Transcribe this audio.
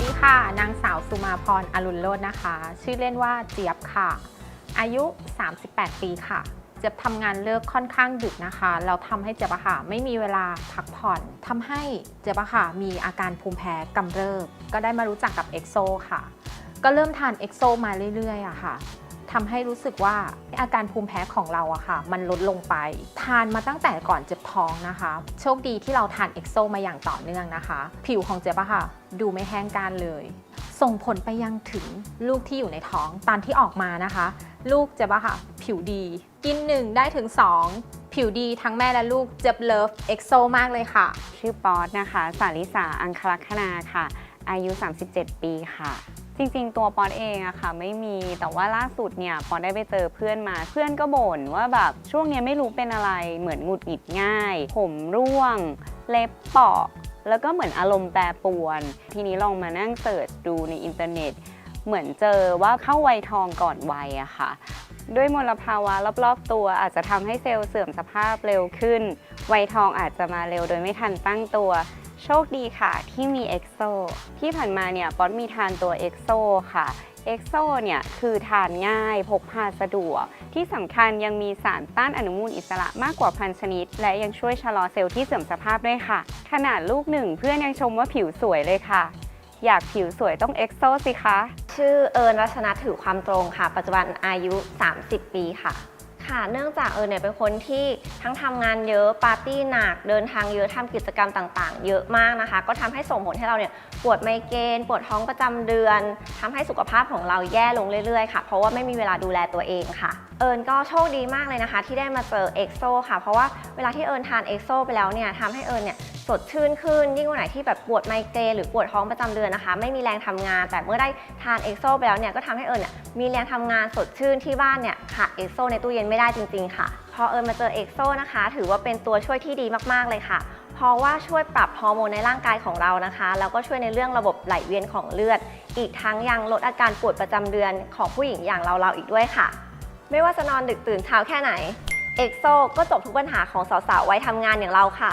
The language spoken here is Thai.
ดีค่ะ นางสาวสุมาพรอรุณโลดนะคะ ชื่อเล่นว่าเจี๊ยบค่ะ อายุ 38 ปีค่ะ เจี๊ยบทำงานเลิกค่อนข้างดึกนะคะ เราทำให้เจี๊ยบค่ะไม่มีเวลาพักผ่อนทำให้เจี๊ยบค่ะมีอาการภูมิแพ้กำเริบ ก็ได้มารู้จักกับเอ็กโซค่ะ ก็เริ่มทานเอ็กโซมาเรื่อยๆอะค่ะ ทำให้รู้สึกว่าอาการภูมิแพ้ของเราอะค่ะ มันลดลงไป ทานมาตั้งแต่ก่อนเจ็บท้องนะคะ โชคดีที่เราทานเอ็กโซมาอย่างต่อเนื่องนะคะ ผิวของเจ็บอะค่ะ ดูไม่แห้งกร้านเลย ส่งผลไปยังถึงลูกที่อยู่ในท้องตอนที่ออกมานะคะ ลูกเจ็บอะค่ะ ผิวดี กินหนึ่งได้ถึง 2ผิวดีทั้งแม่และลูกเจ็บเลิฟเอ็กโซมากเลยค่ะ ชื่อป๊อตนะคะ สาริสาอังคลักษณาค่ะ อายุ 37 ปีค่ะ จริงๆ ตัวปอตเองอะค่ะ ไม่มีแต่ว่าล่าสุดเนี่ยปอตได้ไปเจอเพื่อนมา เพื่อนก็บ่นว่าแบบช่วงเนี้ยไม่รู้เป็นอะไรเหมือนหงุดหงิดง่าย ผมร่วง เล็บเปาะแล้วก็เหมือนอารมณ์แปรปรวน ทีนี้ลองมานั่งเสิร์ชดูในอินเทอร์เน็ต เหมือนเจอว่าเข้าวัยทองก่อนวัยอะค่ะ ด้วยมลภาวะรอบๆตัวอาจจะทำให้เซลล์เสื่อมสภาพเร็วขึ้น วัยทองอาจจะมาเร็วโดยไม่ทันตั้งตัว โชคดีค่ะที่มีเอ็กโซที่ผ่านมาเนี่ยป๊อตมีทานตัวเอ็กโซค่ะเอ็กโซเนี่ยคือทานง่ายพกพาสะดวก ที่สำคัญยังมีสารต้านอนุมูลอิสระมากกว่าพันชนิด และยังช่วยชะลอเซลล์ที่เสื่อมสภาพด้วยค่ะ ขนาดลูกหนึ่งเพื่อนยังชมว่าผิวสวยเลยค่ะ อยากผิวสวยต้องเอ็กโซสิคะ ชื่อเอิญรัชนัทถือความตรงค่ะ ปัจจุบันอายุ 30 ปีค่ะ ค่ะ เนื่องจากเอิญเนี่ยเป็นคนที่ทั้งทำงานเยอะปาร์ตี้หนัก เดินทางเยอะทำกิจกรรมต่าง ๆ เยอะมากนะคะ ก็ทำให้ส่งผลให้เราเนี่ยปวดไมเกรนปวดท้องประจำเดือนทำให้สุขภาพของเราแย่ลงเรื่อยๆค่ะ เพราะว่าไม่มีเวลาดูแลตัวเองค่ะ เอิญก็โชคดีมากเลยนะคะ ที่ได้มาเจอเอ็กโซค่ะ เพราะว่าเวลาที่เอิญทานเอ็กโซไปแล้วเนี่ยทำให้เอิญเนี่ย สดชื่นขึ้น ยิ่งวันไหนที่แบบปวดไมเกรนหรือปวดท้องประจำเดือนนะคะ ไม่มีแรงทำงาน แต่เมื่อได้ทานเอ็กโซไปแล้วเนี่ยก็ทำให้เอิญเนี่ยมีแรงทำงานสดชื่นที่บ้านเนี่ยขาดเอ็กโซในตู้เย็นไม่ได้จริง ๆ ค่ะ พอเอิญมาเจอเอ็กโซนะคะ ถือว่าเป็นตัวช่วยที่ดีมากๆเลยค่ะเพราะว่าช่วยปรับฮอร์โมนในร่างกายของเรานะคะ แล้วก็ช่วยในเรื่องระบบไหลเวียนของเลือด อีกทั้งยังลดอาการปวดประจำเดือนของผู้หญิงอย่างเราๆอีกด้วยค่ะ ไม่ว่าจะนอนดึกตื่นเช้าแค่ไหน เอ็กโซก็จบทุกปัญหาของสาวๆไว้ทำงานอย่างเราค่ะ